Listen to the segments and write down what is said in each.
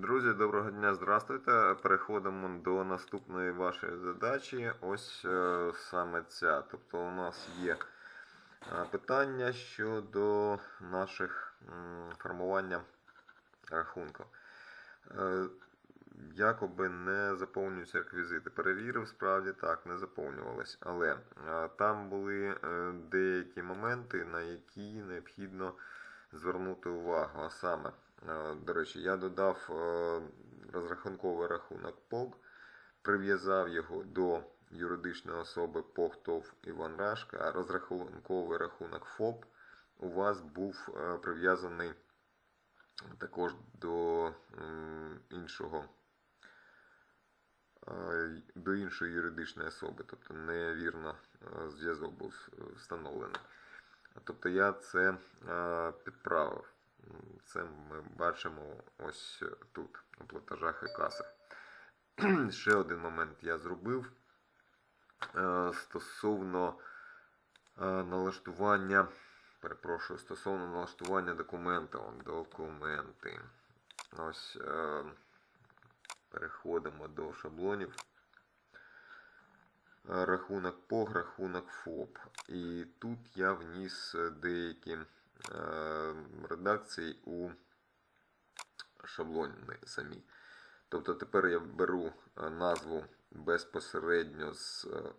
Друзі, доброго дня, здравствуйте. Переходимо до наступної вашої задачі. Ось е, саме ця. Тобто у нас є е, питання щодо наших м, формування рахунку. Е, Якоби не заповнюються реквізити. Перевірив, справді так, не заповнювались. Але е, там були е, деякі моменти, на які необхідно звернути увагу. А саме, до речі, я додав е, розрахунковий рахунок ПОГ, прив'язав його до юридичної особи ПОГ ТОВ Іван Рашка, а розрахунковий рахунок ФОП у вас був е, прив'язаний також до іншого. е, До іншої юридичної особи, тобто невірно е, зв'язок був встановлений. Тобто я це е, підправив. Це ми бачимо ось тут, у платежах і касах. Ще один момент я зробив е, стосовно е, налаштування, перепрошую, стосовно налаштування документів. Документи. Ось е, переходимо до шаблонів. Рахунок ПОГ, рахунок ФОП. І тут я вніс деякі е, редакції у шаблони самі. Тобто тепер я беру е, назву безпосередньо з е,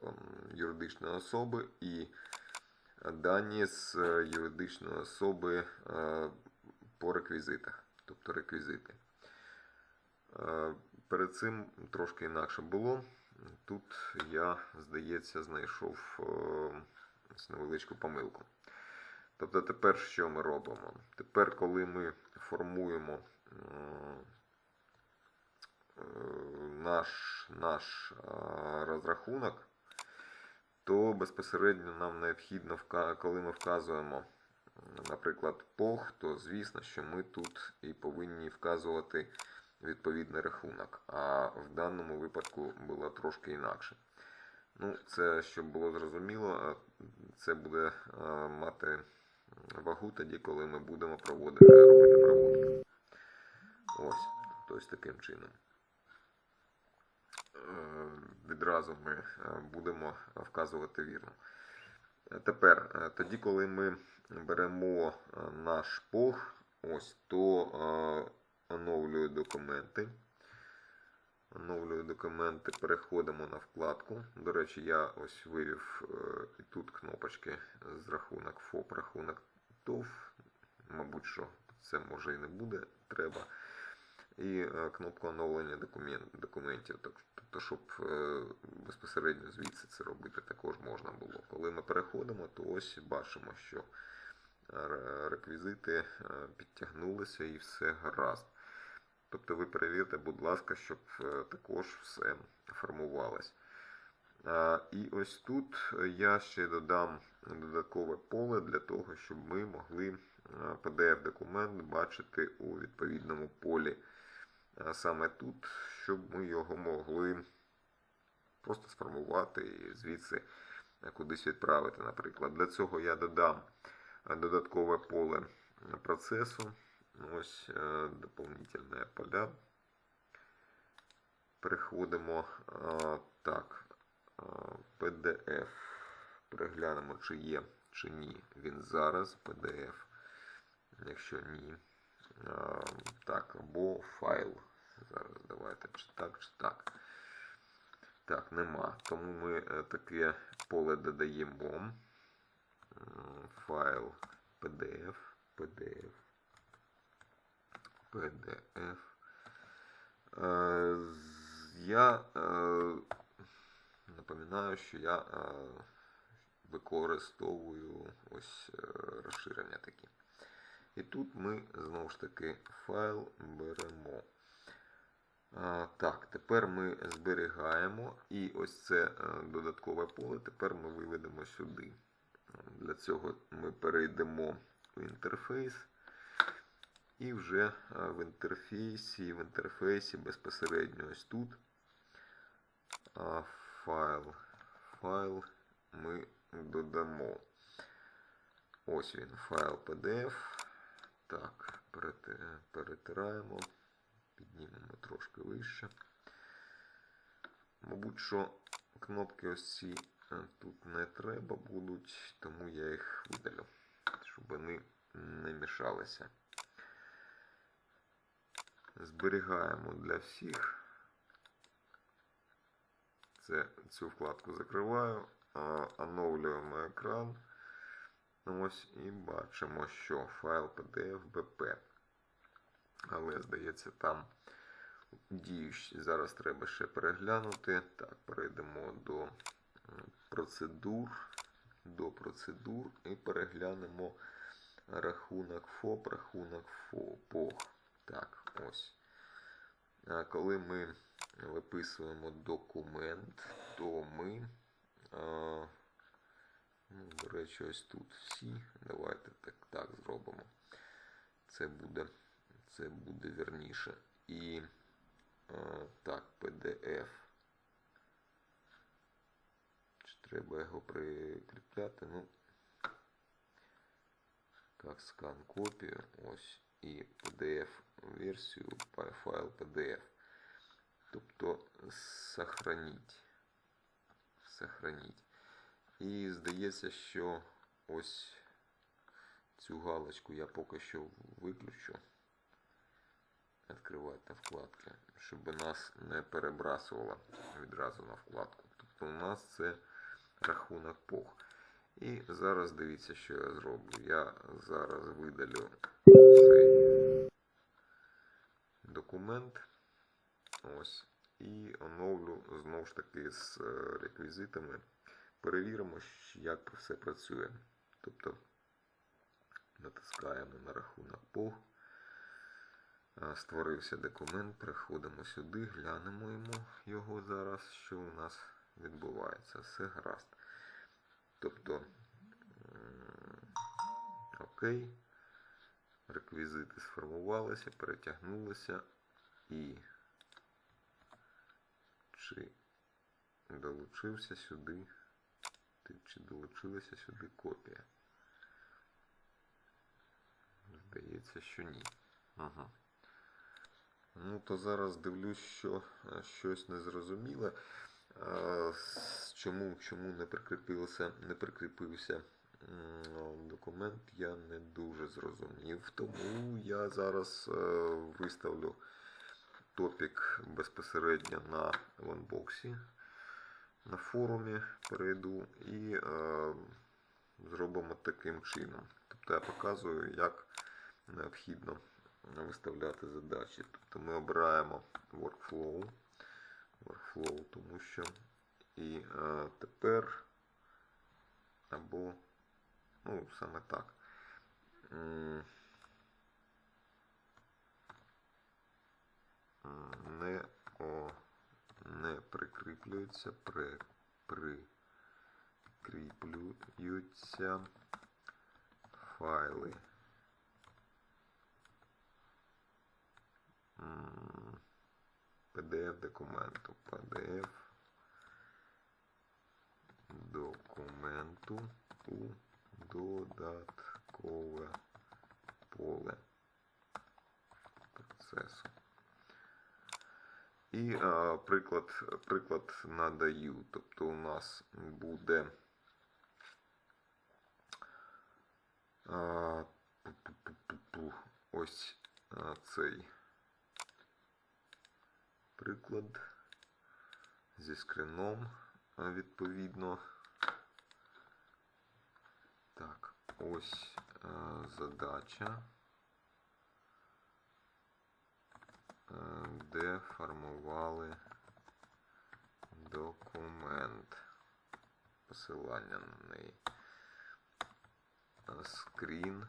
юридичної особи і дані з юридичної особи по реквізитах, тобто реквізити. Перед цим трошки інакше було. Тут я, здається, знайшов е, невеличку помилку. Тобто тепер що ми робимо? Тепер, коли ми формуємо е, наш, наш е, розрахунок, то безпосередньо нам необхідно, коли ми вказуємо, наприклад, ПОГ, то звісно, що ми тут і повинні вказувати відповідний рахунок. А в даному випадку було трошки інакше. Ну, це щоб було зрозуміло, е, це буде е, мати вагу тоді, коли ми будемо проводити робити проводки. Ось, тобто таким чином. Е, Відразу ми е, будемо вказувати вірно. Е, Тепер, тоді, коли ми беремо наш ПОГ, ось, то оновлюю документи. Оновлюю документи, переходимо на вкладку. До речі, я ось вивів е, і тут кнопочки з рахунок ФОП, рахунок ТОВ. Мабуть, що це може і не буде треба. І е, кнопку оновлення документ, документів. Тобто, щоб е, безпосередньо звідси це робити також можна було. Коли ми переходимо, то ось бачимо, що реквізити підтягнулися і все гаразд. Тобто ви перевірте, будь ласка, щоб е, також все формувалось. І ось тут я ще додам додаткове поле для того, щоб ми могли PDF-документ бачити у відповідному полі. Саме тут, щоб ми його могли просто сформувати і звідси кудись відправити, наприклад. Для цього я додам е, додаткове поле процесу. Ось е, поля. Переходимо е, так. е, PDF. Переглянемо, чи є, чи ні. Він зараз PDF. Якщо ні. е, Так, або файл. Зараз давайте чи так, чи так. Так, нема. Тому ми е, таке поле додаємо. Файл PDF. PDF. PDF. Е, Я е, напоминаю, що я е, використовую ось розширення такі. І тут ми знову ж таки файл беремо. Так, тепер ми зберігаємо і ось це додаткове поле тепер ми виведемо сюди. Для цього ми перейдемо в інтерфейс. І вже е, в інтерфейсі, в інтерфейсі безпосередньо ось тут а, файл. Файл ми додамо. Ось він, файл PDF. Так, перетираємо, піднімаємо. трошки вище. Мабуть, що кнопки ось ці е, тут не треба будуть, тому я їх видалю, щоб вони не мішалися. Зберігаємо для всіх. Це, цю вкладку закриваю, оновлюємо екран. Ось і бачимо, що файл PDF BP. Але, здається, там діючі. Зараз треба ще переглянути. Так, перейдемо до процедур. До процедур і переглянемо рахунок ФОП, рахунок ФОПОГ. Так, ось. Коли ми виписуємо документ, то ми, ну, до речі, ось тут всі. Давайте так, так зробимо. Це буде, це буде вірніше. І так, PDF. Чи треба його прикріпляти? Ну, як скан копію, ось, і PDF версію, па- файл PDF. Тобто сохраніть. Сохраніть. І здається, що ось цю галочку я поки що виключу. Відкривати вкладки, щоб нас не перебрасувало відразу на вкладку. Тобто у нас це рахунок ПОГ. І зараз дивіться, що я зроблю. Я зараз видалю цей документ. Ось. І оновлю знову ж таки з е, реквізитами. Перевіримо, як все працює. Тобто натискаємо на рахунок ПОГ. Е, Створився документ, переходимо сюди, глянемо його зараз, що у нас відбувається. Все гаразд. Тобто, окей, реквізити сформувалися, перетягнулися і чи долучився сюди, чи долучилася сюди копія? Здається, що ні. Ага. Ну, то зараз дивлюсь, що е, щось незрозуміле. С- Чому, чому не прикріпився, не прикріпився документ, я не дуже зрозумів. Тому я зараз е, виставлю топік безпосередньо на ванбоксі, на форумі перейду і е, зробимо таким чином. Тобто я показую, як необхідно виставляти задачі. Тобто ми обираємо workflow, workflow тому що і е, тепер або ну саме так. Не, о, не прикріплюються, при, прикріплюються файли. PDF документу. PDF документу у додаткове поле процесу. І а, приклад, приклад надаю. Тобто у нас буде а, ось а, цей приклад зі скрином відповідно. Так, ось а, задача, а, де формували документ. Посилання на неї. Скрін.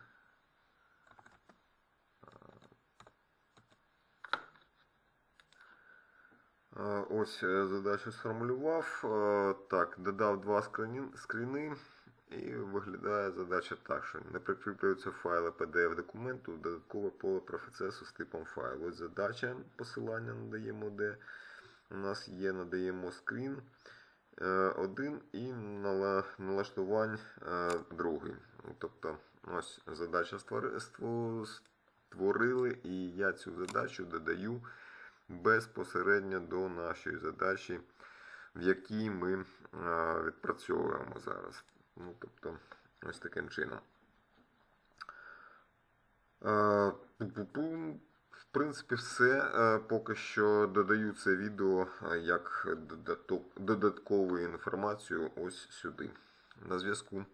Е, Ось е, задачу сформулював. Е, Так, додав два скріни і виглядає задача так, що не прикріплюються файли PDF документу, в додаткове поле процесу з типом файлу. Ось задача, посилання надаємо, де у нас є, надаємо скрін е, один і налаштувань е, другий. Тобто, ось задача створили, і я цю задачу додаю безпосередньо до нашої задачі, в якій ми е, відпрацьовуємо зараз. Ну, тобто, ось таким чином. Е. В принципі, все. Е, Поки що додаю це відео е, як додаткову інформацію ось сюди. На зв'язку.